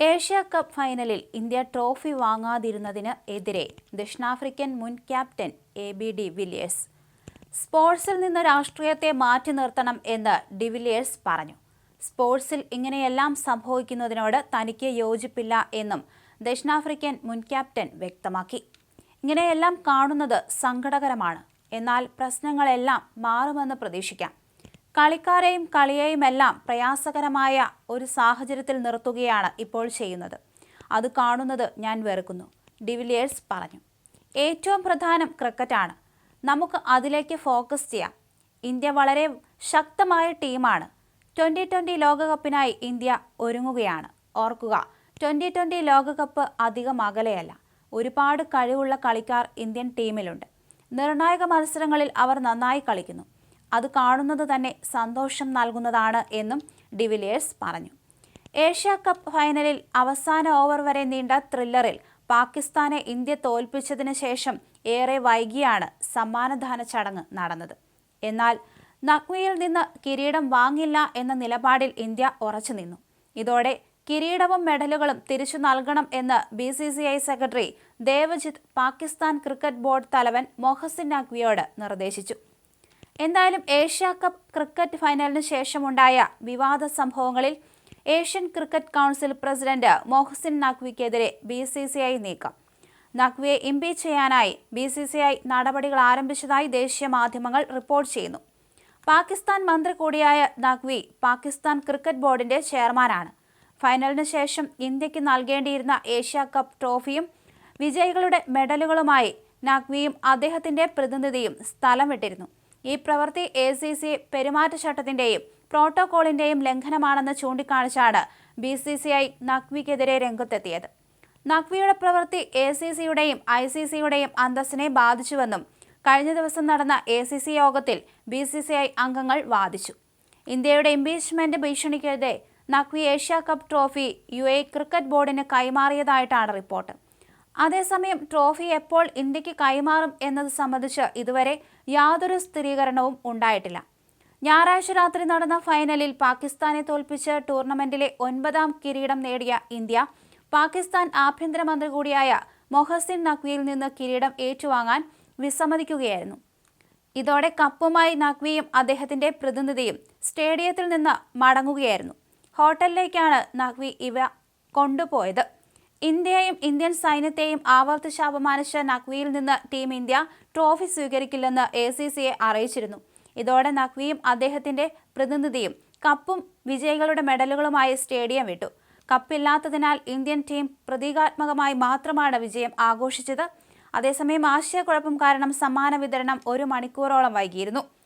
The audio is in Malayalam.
ഏഷ്യ കപ്പ് ഫൈനലിൽ ഇന്ത്യ ട്രോഫി വാങ്ങാതിരുന്നതിന് എതിരെ ദക്ഷിണാഫ്രിക്കൻ മുൻ captain A B D Villiers സ്പോർട്സിൽ നിന്ന് രാഷ്ട്രീയത്തെ മാറ്റി നിർത്തണം എന്ന് ഡിവിലിയേഴ്സ് പറഞ്ഞു. സ്പോർട്സിൽ ഇങ്ങനെയെല്ലാം സംഭവിക്കുന്നതിനോട് തനിക്ക് യോജിപ്പില്ല എന്നും ദക്ഷിണാഫ്രിക്കൻ മുൻ ക്യാപ്റ്റൻ വ്യക്തമാക്കി. ഇങ്ങനെയെല്ലാം കാണുന്നത് സങ്കടകരമാണ്. എന്നാൽ പ്രശ്നങ്ങളെല്ലാം മാറുമെന്ന് പ്രതീക്ഷിക്കാം. കളിക്കാരെയും കളിയെയുമെല്ലാം പ്രയാസകരമായ ഒരു സാഹചര്യത്തിൽ നിർത്തുകയാണ് ഇപ്പോൾ ചെയ്യുന്നത്. അത് കാണുന്നത് ഞാൻ വെറുക്കുന്നു. ഡിവിലിയേഴ്സ് പറഞ്ഞു. ഏറ്റവും പ്രധാനം ക്രിക്കറ്റാണ്. നമുക്ക് അതിലേക്ക് ഫോക്കസ് ചെയ്യാം. ഇന്ത്യ വളരെ ശക്തമായ ടീമാണ്. ട്വന്റി ട്വന്റി ലോകകപ്പിനായി ഇന്ത്യ ഒരുങ്ങുകയാണ്. ഓർക്കുക ട്വന്റി ട്വന്റി ലോകകപ്പ് അധികം അകലെയല്ല. ഒരുപാട് കഴിവുള്ള കളിക്കാർ ഇന്ത്യൻ ടീമിലുണ്ട്. നിർണായക മത്സരങ്ങളിൽ അവർ നന്നായി കളിക്കുന്നു. അത് കാണുന്നത് തന്നെ സന്തോഷം നൽകുന്നതാണ് എന്നും ഡിവിലിയേഴ്സ് പറഞ്ഞു. ഏഷ്യ കപ്പ് ഫൈനലിൽ അവസാന ഓവർ വരെ നീണ്ട ത്രില്ലറിൽ പാകിസ്ഥാനെ ഇന്ത്യ തോൽപ്പിച്ചതിന് ശേഷം ഏറെ വൈകിയാണ് സമ്മാനദാന ചടങ്ങ് നടന്നത്. എന്നാൽ നഖ്വിയിൽ നിന്ന് കിരീടം വാങ്ങില്ല എന്ന നിലപാടിൽ ഇന്ത്യ ഉറച്ചു നിന്നു. ഇതോടെ കിരീടവും മെഡലുകളും തിരിച്ചു നൽകണം എന്ന് B C C I secretary Devajit Pakistan cricket board തലവൻ മൊഹസിൻ നഖ്വിയോട് നിർദ്ദേശിച്ചു. എന്തായാലും ഏഷ്യ കപ്പ് ക്രിക്കറ്റ് ഫൈനലിന് ശേഷമുണ്ടായ വിവാദ സംഭവങ്ങളിൽ Asian cricket council president Mohsin നഖ്വിക്കെതിരെ B C C I നീക്കം. നഖ്വിയെ ഇംപീച്ച് ചെയ്യാനായി ബി സി സി ഐ നടപടികൾ ആരംഭിച്ചതായി ദേശീയ മാധ്യമങ്ങൾ റിപ്പോർട്ട് ചെയ്യുന്നു. പാകിസ്ഥാൻ മന്ത്രി കൂടിയായ നഖ്വി പാകിസ്ഥാൻ ക്രിക്കറ്റ് ബോർഡിന്റെ ചെയർമാനാണ്. ഫൈനലിന് ശേഷം ഇന്ത്യയ്ക്ക് നൽകേണ്ടിയിരുന്ന ഏഷ്യ കപ്പ് ട്രോഫിയും വിജയികളുടെ മെഡലുകളുമായി നഖ്വിയും അദ്ദേഹത്തിന്റെ പ്രതിനിധിയും സ്ഥലം വിട്ടിരുന്നു. ഈ പ്രവൃത്തി എ സി സി പെരുമാറ്റച്ചട്ടത്തിന്റെയും പ്രോട്ടോകോളിന്റെയും ലംഘനമാണെന്ന് ചൂണ്ടിക്കാണിച്ചാണ് ബി സി സി ഐ നഖ്വിക്കെതിരെ രംഗത്തെത്തിയത്. നഖ്വിയുടെ പ്രവൃത്തി എ സി സിയുടെയും ഐ സി സിയുടെയും അന്തസ്സിനെ ബാധിച്ചുവെന്നും കഴിഞ്ഞ ദിവസം നടന്ന എ സി സി യോഗത്തിൽ ബി സി സി ഐ അംഗങ്ങൾ വാദിച്ചു. ഇന്ത്യയുടെ impeachment ഭീഷണിക്കെതിരെ Naqvi Asia cup trophy U A cricket ബോർഡിന് കൈമാറിയതായിട്ടാണ് റിപ്പോർട്ട്. അതേസമയം ട്രോഫി എപ്പോൾ ഇന്ത്യയ്ക്ക് കൈമാറും എന്നത് സംബന്ധിച്ച് ഇതുവരെ യാതൊരു സ്ഥിരീകരണവും ഉണ്ടായിട്ടില്ല. ഞായറാഴ്ച രാത്രി നടന്ന ഫൈനലിൽ പാകിസ്ഥാനെ തോൽപ്പിച്ച് ടൂർണമെന്റിലെ ഒൻപതാം കിരീടം നേടിയ ഇന്ത്യ പാകിസ്ഥാൻ ആഭ്യന്തരമന്ത്രി കൂടിയായ മൊഹസിൻ നഖ്വിയിൽ നിന്ന് കിരീടം ഏറ്റുവാങ്ങാൻ വിസമ്മതിക്കുകയായിരുന്നു. ഇതോടെ കപ്പുമായി നഖ്വിയും അദ്ദേഹത്തിന്റെ പ്രതിനിധിയും സ്റ്റേഡിയത്തിൽ നിന്ന് മടങ്ങുകയായിരുന്നു. ഹോട്ടലിലേക്കാണ് നഖ്വി ഇവ കൊണ്ടുപോയത്. ഇന്ത്യയെയും ഇന്ത്യൻ സൈന്യത്തെയും ആവർത്തിച്ച് അപമാനിച്ച നഖ്വിയിൽ നിന്ന് ടീം ഇന്ത്യ ട്രോഫി സ്വീകരിക്കില്ലെന്ന് എ സി സിയെ അറിയിച്ചിരുന്നു. ഇതോടെ നഖ്വിയും അദ്ദേഹത്തിന്റെ പ്രതിനിധിയും കപ്പും വിജയികളുടെ മെഡലുകളുമായി സ്റ്റേഡിയം വിട്ടു. കപ്പില്ലാത്തതിനാൽ ഇന്ത്യൻ ടീം പ്രതീകാത്മകമായി മാത്രമാണ് വിജയം ആഘോഷിച്ചത്. അതേസമയം ആശയക്കുഴപ്പം കാരണം സമ്മാന വിതരണം ഒരു മണിക്കൂറോളം വൈകിയിരുന്നു.